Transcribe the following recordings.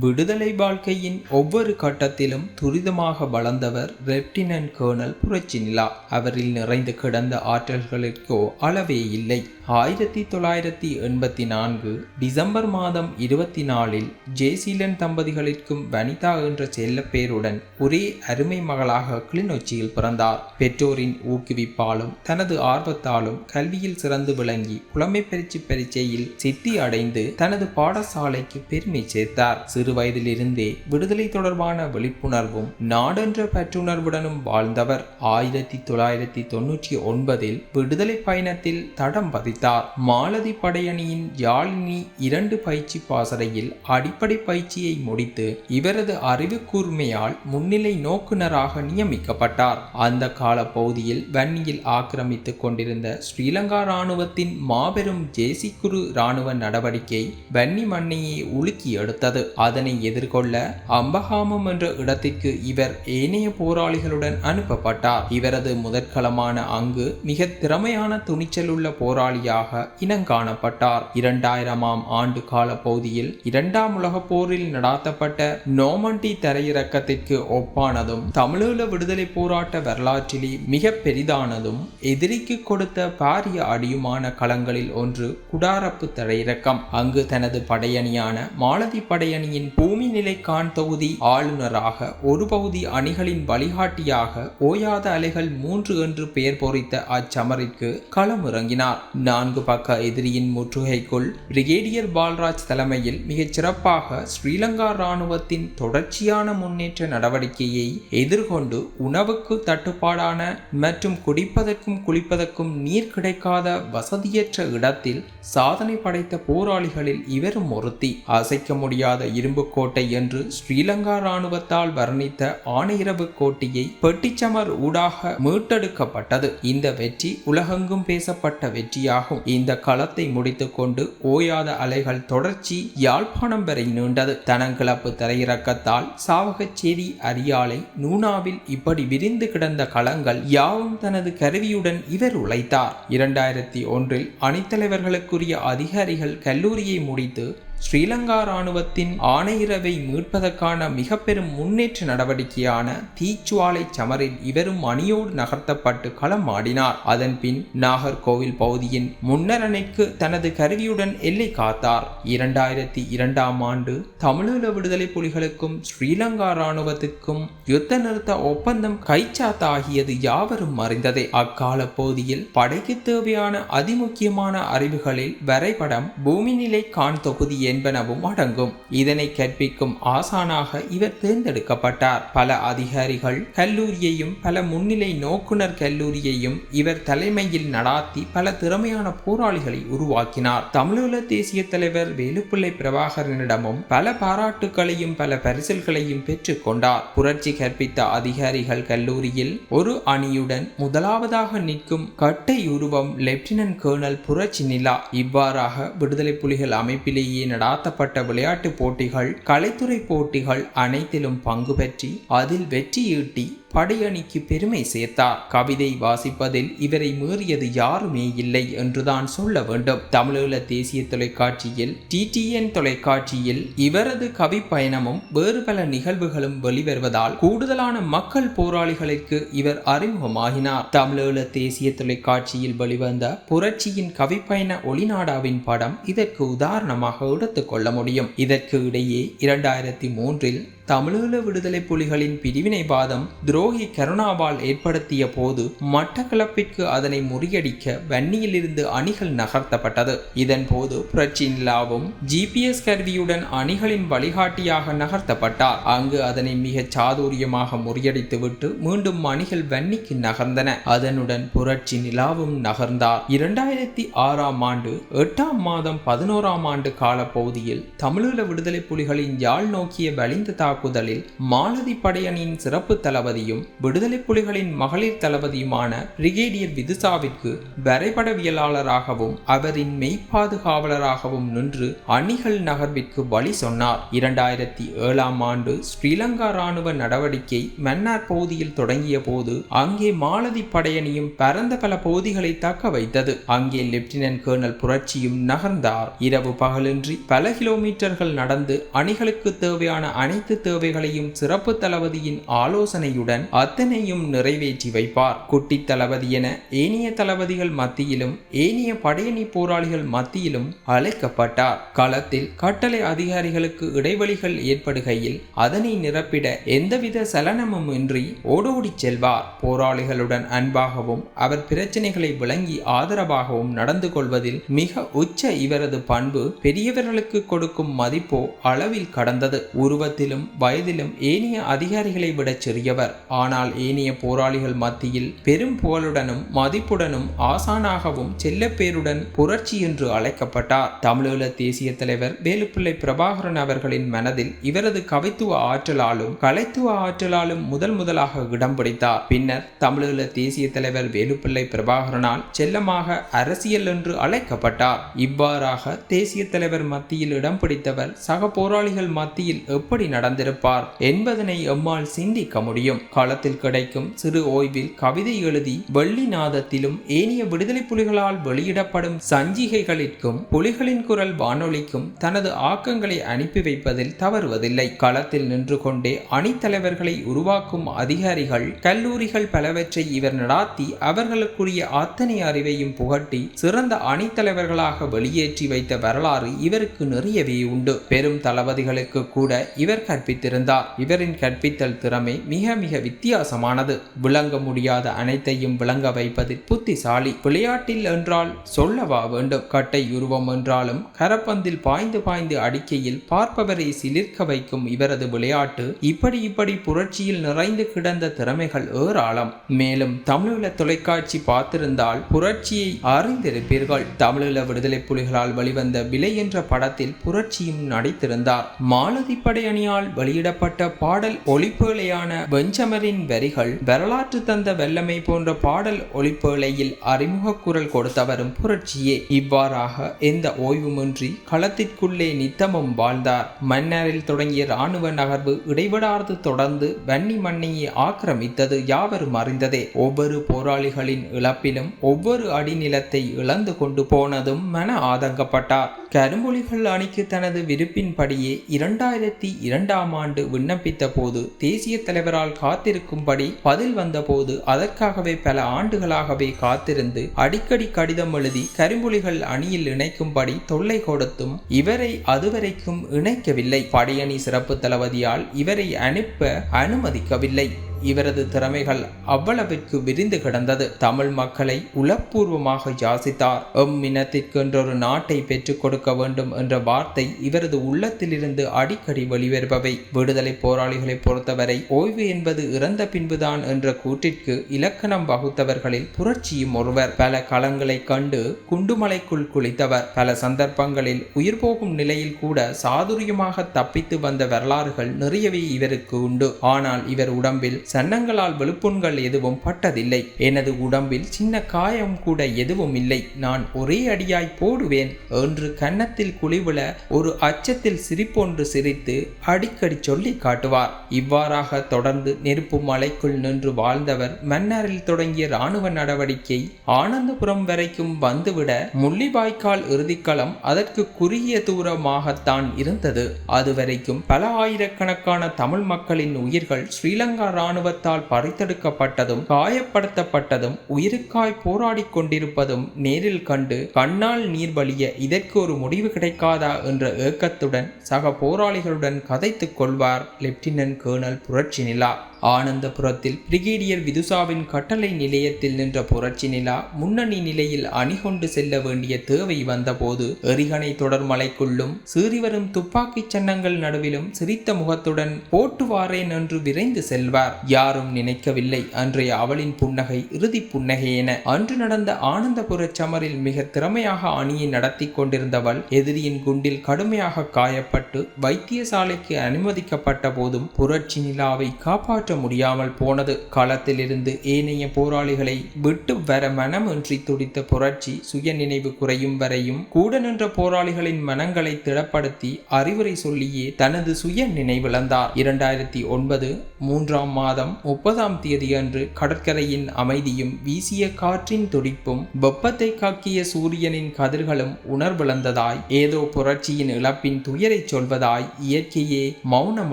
விடுதலை வாழ்க்கையின் ஒவ்வொரு கட்டத்திலும் துரிதமாக வளர்ந்தவர் லெப்டினன்ட் கேர்னல் புரட்சி நிலா. அவரில் நிறைந்து கிடந்த ஆற்றல்களுக்கோ அளவே இல்லை. ஆயிரத்தி தொள்ளாயிரத்தி எண்பத்தி நான்கு டிசம்பர் மாதம் இருபத்தி நாலில் ஜேசீலன் தம்பதிகளிற்கும் வனிதா என்ற செல்லப்பேருடன் ஒரே அருமை மகளாக கிளிநொச்சியில் பிறந்தார். பெற்றோரின் ஊக்குவிப்பாலும் தனது ஆர்வத்தாலும் கல்வியில் சிறந்து விளங்கி புலமை பரிட்சை பரீட்சையில் சித்தி அடைந்து தனது பாடசாலைக்கு பெருமை சேர்த்தார். சிறு வயதிலிருந்தே விடுதலை தொடர்பான விழிப்புணர்வும் நாடென்ற பற்றுணர்வுடனும் வாழ்ந்தவர். ஆயிரத்தி தொள்ளாயிரத்தி தொன்னூற்றி ஒன்பதில் விடுதலை பயணத்தில் தடம் பதித்தார். மாலதி படையணியின் யாழினி இரண்டு பயிற்சி பாசறையில் அடிப்படை பயிற்சியை முடித்து இவரது அறிவு கூர்மையால் முன்னிலை நோக்குனராக நியமிக்கப்பட்டார். அந்த கால பகுதியில் வன்னியில் ஆக்கிரமித்துக் கொண்டிருந்த ஸ்ரீலங்கா இராணுவத்தின் மாபெரும் ஜேசிக்குரு இராணுவ நடவடிக்கை வன்னி மண்ணையை உலுக்கி எடுத்தது அது அதனை எதிர்கொள்ள அம்பகாமம் என்ற இடத்திற்கு இவர் ஏனைய போராளிகளுடன் அனுப்பப்பட்டார். இவரது முதற்களமான அங்கு மிக திறமையான துணிச்சலுள்ள போராளியாக இனங்காணப்பட்டார். இரண்டாயிரமாம் ஆண்டு கால பகுதியில் இரண்டாம் உலகப் போரில் நடாத்தப்பட்ட நோமண்டி தரையிறக்கத்திற்கு ஒப்பானதும் தமிழீழ விடுதலை போராட்ட வரலாற்றிலே மிக பெரிதானதும் எதிரிக்கு கொடுத்த பாரிய அடியுமான களங்களில் ஒன்று குடாரப்பு தரையிறக்கம். அங்கு தனது படையணியான மாலதி படையணியின் பூமி நிலைக்கான் தொகுதி ஆளுநராக ஒரு பகுதி அணிகளின் வழிகாட்டியாக ஓயாத அலைகள் மூன்று என்று பெயர் பொறித்த அச்சமரிற்கு களமிறங்கினார். நான்கு பக்க எதிரியின் முற்றுகைக்குள் பிரிகேடியர் பால்ராஜ் தலைமையில் மிகச் சிறப்பாக ஸ்ரீலங்கா இராணுவத்தின் தொடர்ச்சியான முன்னேற்ற நடவடிக்கையை எதிர்கொண்டு உணவுக்கு தட்டுப்பாடான மற்றும் குடிப்பதற்கும் குளிப்பதற்கும் நீர் கிடைக்காத வசதியற்ற இடத்தில் சாதனை படைத்த போராளிகளில் இவரும் ஒருத்தி. அசைக்க முடியாத இரும்பு கோட்டை என்று ஸ்ரீலங்கா இராணுவத்தால் வர்ணித்த ஆனையிரவு கோட்டையை பெட்டிச்சமர் ஊடாக மீட்டெடுக்கப்பட்டது. இந்த வெற்றி உலகெங்கும் பேசப்பட்ட வெற்றியாகும். இந்த களத்தை முடித்துக்கொண்டு ஓயாத அலைகள் தொடர்ச்சி யாழ்ப்பாணம் வரை நீண்டது. தனங்கிழப்பு தரையிறக்கத்தால் சாவகச்சேரி அரியாலை நூனாவில் இப்படி விரிந்து கிடந்த களங்கள் யாவும் தனது கருவியுடன் இவர் உழைத்தார். இரண்டாயிரத்தி ஒன்றில் அணித்தலைவர்களுக்குரிய அதிகாரிகள் கல்லூரியை முடித்து ஸ்ரீலங்கா இராணுவத்தின் ஆணையிரவை மீட்பதற்கான மிக பெரும் முன்னேற்ற நடவடிக்கையான தீச்சுவாலை சமரில் இவரும் அணியோடு நகர்த்தப்பட்டு களம் ஆடினார். அதன் பின் நாகர்கோவில் பகுதியின் முன்னரணைக்கு தனது கருவியுடன் எல்லை காத்தார். இரண்டாயிரத்தி இரண்டாம் ஆண்டு தமிழீழ விடுதலை புலிகளுக்கும் ஸ்ரீலங்கா இராணுவத்திற்கும் யுத்த நிறுத்த ஒப்பந்தம் கைச்சாத்தாகியது யாவரும் அறிந்ததே. அக்கால பகுதியில் படைக்கு தேவையான அதிமுக்கியமான அறிவுகளில் வரைபடம் பூமிநிலை கான் தொகுதியை என்பனவும் அடங்கும். இதனை கற்பிக்கும் ஆசானாக இவர் தேர்ந்தெடுக்கப்பட்டார். பல அதிகாரிகள் கல்லூரியையும் பல முன்னிலை நோக்குனர் கல்லூரியையும் இவர் தலைமையில் நடாத்தி பல திறமையான போராளிகளை உருவாக்கினார். தமிழீழ தேசிய தலைவர் வேலுப்பிள்ளை பிரபாகரனிடமும் பல பாராட்டுகளையும் பல பரிசல்களையும் பெற்றுக் கொண்டார். புரட்சி கற்பித்த அதிகாரிகள் கல்லூரியில் ஒரு அணியுடன் முதலாவதாக நிற்கும் கட்டை உருவம் லெப்டினன்ட் கேர்னல் புரட்சி நிலா. இவ்வாறாக விடுதலை புலிகள் அமைப்பிலேயே நடாத்தப்பட்ட விளையாட்டுப் போட்டிகள் கலைத்துறை போட்டிகள் அனைத்திலும் பங்கு பெற்றி அதில் வெற்றியீட்டி படையணிக்கு பெருமை சேர்த்தார். கவிதை வாசிப்பதில் இவரை மீறியது யாருமே இல்லை என்றுதான் சொல்ல வேண்டும். தமிழீழ தேசிய தொலைக்காட்சியில் டிடிஎன் தொலைக்காட்சியில் இவரது கவி பயணமும் வேறு பல நிகழ்வுகளும் வெளிவருவதால் கூடுதலான மக்கள் போராளிகளுக்கு இவர் அறிமுகமாகினார். தமிழீழ தேசிய தொலைக்காட்சியில் வெளிவந்த புரட்சியின் கவிப்பயண ஒளிநாடாவின் படம் இதற்கு உதாரணமாக எடுத்துக்கொள்ள முடியும். இதற்கு இடையே இரண்டாயிரத்தி மூன்றில் தமிழீழ விடுதலை புலிகளின் பிரிவினைவாதம் துரோகி கருணாவால் ஏற்படுத்திய போது மட்டக்களப்பிற்கு அதனை முறியடிக்க வன்னியிலிருந்து அணிகள் நகர்த்தப்பட்டது. இதன் போது புரட்சி நிலாவும் ஜிபிஎஸ் கருவியுடன் அணிகளின் வழிகாட்டியாக நகர்த்தப்பட்டார். அங்கு அதனை மிக சாதுரியமாக முறியடித்துவிட்டு மீண்டும் அணிகள் வன்னிக்கு நகர்ந்தன. அதனுடன் புரட்சி நிலாவும் நகர்ந்தார். இரண்டாயிரத்தி ஆறாம் ஆண்டு எட்டாம் மாதம் பதினோராம் ஆண்டு காலப்பகுதியில் தமிழீழ விடுதலை புலிகளின் யாழ் நோக்கிய வலிந்த தாக்கு தாக்குதலில் மாலதி படையணியின் சிறப்பு தளபதியும் விடுதலை புலிகளின் மகளிர் தளபதியுமான பிரிகேடியர் விதுசாவிற்கு வரைபடவியலாளராகவும் அவரின் மெய்ப்பாதுகாவலராகவும் நின்று அணிகள் நகர்விற்கு வழி சொன்னார். இரண்டாயிரத்தி ஏழாம் ஆண்டு ஸ்ரீலங்கா ராணுவ நடவடிக்கை மன்னார் பகுதியில் தொடங்கிய போது அங்கே மாலதி படையணியும் பரந்த பல பகுதிகளை தக்க வைத்தது. அங்கே லெப்டினன்ட் கேர்னல் புரட்சியும் நகர்ந்தார். இரவு பகலின்றி பல கிலோமீட்டர்கள் நடந்து அணிகளுக்கு தேவையான அனைத்து தேவைகளையும் சிறப்பு தளபதியின் ஆலோசனையுடன் அத்தனையும் நிறைவேற்றி வைப்பார். குட்டி தளபதி என ஏனைய தளபதிகள் மத்தியிலும் ஏனைய படையணி போராளிகள் மத்தியிலும் அழைக்கப்பட்டார். களத்தில் கட்டளை அதிகாரிகளுக்கு இடைவெளிகள் ஏற்படுகையில் அதனை நிரப்பிட எந்தவித சலனமும் இன்றி ஓடோடி செல்வார். போராளிகளுடன் அன்பாகவும் அவர் பிரச்சனைகளை விளங்கி ஆதரவாகவும் நடந்து கொள்வதில் மிக உச்ச இவரது பண்பு பெரியவர்களுக்கு கொடுக்கும் மதிப்போ அளவில் கடந்தது. உருவத்திலும் வயதிலும் ஏனைய அதிகாரிகளை விட சிறியவர். ஆனால் ஏனைய போராளிகள் மத்தியில் பெரும் புகழுடனும் மதிப்புடனும் ஆசானாகவும் செல்லப்பேருடன் புரட்சி என்று அழைக்கப்பட்டார். தமிழீழ தேசிய தலைவர் வேலுப்பிள்ளை பிரபாகரன் அவர்களின் மனதில் இவரது கவித்துவ ஆற்றலாலும் கலைத்துவ ஆற்றலாலும் முதல் முதலாக இடம் பிடித்தார். பின்னர் தமிழீழ தேசிய தலைவர் வேலுப்பிள்ளை பிரபாகரனால் செல்லமாக அரசியல் என்று அழைக்கப்பட்டார். இவ்வாறாக தேசிய தலைவர் மத்தியில் இடம் பிடித்தவர் சக போராளிகள் மத்தியில் எப்படி நடந்திருப்பார் என்பதனை எம்மால் சிந்திக்க முடியும். களத்தில் கிடைக்கும் சிறு ஓய்வில் கவிதை எழுதி வெள்ளி நாதத்திலும் ஏனைய விடுதலை புலிகளால் வெளியிடப்படும் சஞ்சிகைகளிற்கும் புலிகளின் குரல் வானொலிக்கும் தனது ஆக்கங்களை அனுப்பி வைப்பதில் தவறுவதில்லை. களத்தில் நின்று கொண்டே அணித்தலைவர்களை உருவாக்கும் அதிகாரிகள் கல்லூரிகள் பலவற்றை இவர் நடாத்தி அவர்களுக்குரிய அத்தனை அறிவையும் புகட்டி சிறந்த அணித்தலைவர்களாக வெளியேற்றி வைத்த வரலாறு இவருக்கு நிறையவே உண்டு. பெரும் தளபதிகளுக்கு கூட இவர் கற்பித்திருந்தார். இவரின் கற்பித்தல் திறமை மிக மிக வித்தியாசமானது. விளங்க முடியாத அனைத்தையும் விளங்க வைப்பதில் புத்திசாலி. விளையாட்டில் என்றால் சொல்லவா வேண்டும்? கட்டை உருவம் என்றாலும் கரப்பந்தில் பாய்ந்து பாய்ந்து அடிக்கையில் பார்ப்பவரை சிலிர்க்க வைக்கும் இவரது விளையாட்டு இப்படி இப்படி புரட்சியில் நிறைந்து கிடந்த திறமைகள் ஏராளம். மேலும் தமிழீழ தொலைக்காட்சி பார்த்திருந்தால் புரட்சியை அறிந்திருப்பீர்கள். தமிழீழ விடுதலை புலிகளால் வெளிவந்த விலை என்ற படத்தில் புரட்சியும் நடித்திருந்தார். மாலதி படையணியால் வெளியிடப்பட்ட பாடல் ஒளிப்பேழையான வெஞ்சமரின் வரிகள் வரலாற்று தந்த வெள்ளமை போன்ற பாடல் ஒளிப்பேழையில் அறிமுக குரல் கொடுத்தவரும் புரட்சியே. இவ்வாறாக எந்த ஓய்வுமின்றி களத்திற்குள்ளே நித்தமும் வாழ்ந்தார். மன்னரில் தொடங்கிய இராணுவ நகர்வு இடைவிடாது தொடர்ந்து வன்னி மண்ணையை ஆக்கிரமித்தது யாவரும் அறிந்ததே. ஒவ்வொரு போராளிகளின் இழப்பிலும் ஒவ்வொரு அடிநிலத்தை இழந்து கொண்டு போனதும் மன ஆதங்கப்பட்டார். கரும்புலிகள் அணிக்கு தனது விருப்பின்படியே இரண்டாயிரத்தி இரண்டாம் ஆண்டு விண்ணப்பித்த போது தேசிய தலைவரால் காத்திருக்கும்படி பதில் வந்தபோது அதற்காகவே பல ஆண்டுகளாகவே காத்திருந்து அடிக்கடி கடிதம் எழுதி கரும்புலிகள் அணியில் இணைக்கும்படி தொல்லை கொடுத்தும் இவரை அதுவரைக்கும் இணைக்கவில்லை. படையணி சிறப்பு தளபதியால் இவரை அனுப்ப அனுமதிக்கவில்லை. இவரது திறமைகள் அவ்வளவிற்கு விரிந்து கிடந்தது. தமிழ் மக்களை உளப்பூர்வமாக யாசித்தார். எம் இனத்திற்கு என்றொரு நாட்டை பெற்றுக் கொடுக்க வேண்டும் என்ற வார்த்தை இவரது உள்ளத்திலிருந்து அடிக்கடி வெளிவருபவை. விடுதலை போராளிகளை பொறுத்தவரை ஓய்வு என்பது இறந்த பின்புதான் என்ற கூற்றிற்கு இலக்கணம் வகுத்தவர்களில் புரட்சியும் ஒருவர். பல களங்களை கண்டு குண்டுமலைக்குள் குளித்தவர். பல சந்தர்ப்பங்களில் உயிர் போகும் நிலையில் கூட சாதுரியமாக தப்பித்து வந்த வரலாறுகள் நிறையவே இவருக்கு உண்டு. ஆனால் இவர் உடம்பில் சன்னங்களால் வெளுப்புண்கள் எதுவும் பட்டதில்லை. எனது உடம்பில் சின்ன காயம் கூட எதுவும் இல்லை. நான் ஒரே அடியாய் போடுவேன். என்று கன்னத்தில் குழிவிழ ஒரு அச்சத்தில் சிரிப்பொன்று சிரித்து அடிக்கடி சொல்லி காட்டுவார். இவ்வாறாக தொடர்ந்து நெருப்பு மலைக்குள் நின்று வாழ்ந்தவர் மன்னரில் தொடங்கிய இராணுவ நடவடிக்கை ஆனந்தபுரம் வரைக்கும் வந்துவிட முள்ளிவாய்க்கால் இறுதிக்களம் அதற்கு குறுகிய தூரமாகத்தான் இருந்தது. அதுவரைக்கும் பல ஆயிரக்கணக்கான தமிழ் மக்களின் உயிர்கள் ஸ்ரீலங்கா இராணுவத்தால் பறித்தெடுக்கப்பட்டதும் காயப்படுத்தப்பட்டதும் உயிருக்காய் போராடி கொண்டிருப்பதும் நேரில் கண்டு கண்ணால் நீர் வழிய இதற்கு ஒரு முடிவு கிடைக்காதா என்ற ஏக்கத்துடன் சக போராளிகளுடன் கதைத்துக் கொள்வார் லெப்டினன்ட் கேர்னல் புரட்சி நிலா. ஆனந்தபுரத்தில் பிரிகேடியர் விதுசாவின் கட்டளை நிலையத்தில் நின்ற புரட்சி நிலா முன்னணி நிலையில் அணிகொண்டு செல்ல வேண்டிய தேவை வந்தபோது எரிகணை தொடர் மலைக்குள்ளும் சீறிவரும் துப்பாக்கிச் சன்னங்கள் நடுவிலும் சிரித்த முகத்துடன் போட்டு வாரேன் என்று விரைந்து செல்வார். யாரும் நினைக்கவில்லை அன்றைய அவளின் புன்னகை இறுதி புன்னகை என. அன்று நடந்த ஆனந்தபுர சமரில் மிக திறமையாக அணியை நடத்தி கொண்டிருந்தவள் எதிரியின் குண்டில் கடுமையாக காயப்பட்டு வைத்தியசாலைக்கு அனுமதிக்கப்பட்ட போதும் புரட்சி நிலாவை காப்பாற்ற முடியாமல் போனது. களத்திலிருந்து ஏனைய போராளிகளை விட்டு வர மனமின்றி துடித்த புரட்சி சுய நினைவு குறையும் வரையும் கூட நின்ற போராளிகளின் மனங்களை திடப்படுத்தி அறிவுரை சொல்லியே தனது சுய நினைவிழந்தார். இரண்டாயிரத்தி ஒன்பது மூன்றாம் மாதம் முப்பதாம் தேதி அன்று கடற்கரையின் அமைதியும் வீசிய காற்றின் துடிப்பும் வெப்பத்தை காக்கிய சூரியனின் கதிர்களும் உணர்விழந்ததாய் ஏதோ புரட்சியின் இழப்பின் துயரை சொல்வதாய் இயற்கையே மௌனம்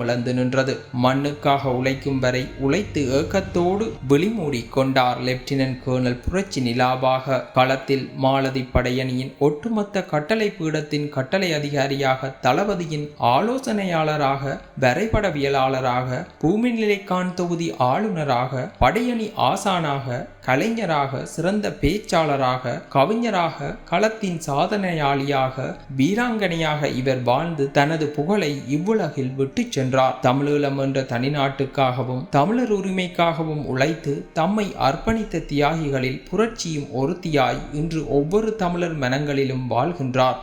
இழந்து நின்றது. மண்ணுக்காக உழைக்கும் வரை உழைத்து ஏக்கத்தோடு விழிமூடி கொண்டார் லெப்டினன்ட் கேர்னல் புரட்சி நிலாவாக. களத்தில் மாலதி படையணியின் ஒட்டுமொத்த கட்டளை பீடத்தின் கட்டளை அதிகாரியாக தளபதியின் ஆலோசனையாளராக வரைபடவியலாளராக பூமிநிலைக்கான் தொகுதி ஆளுநராக படையணி ஆசானாக கலைஞராக சிறந்த பேச்சாளராக கவிஞராக களத்தின் சாதனையாளியாக வீராங்கனையாக இவர் வாழ்ந்து தனது புகழை இவ்வுலகில் விட்டு சென்றார். தமிழீழம் என்ற தனிநாட்டுக்காகவும் தமிழர் உரிமைக்காகவும் உழைத்து தம்மை அர்ப்பணித்த தியாகிகளில் புரட்சியும் ஒருத்தியாய் இன்று ஒவ்வொரு தமிழர் மனங்களிலும் வாழ்கின்றார்.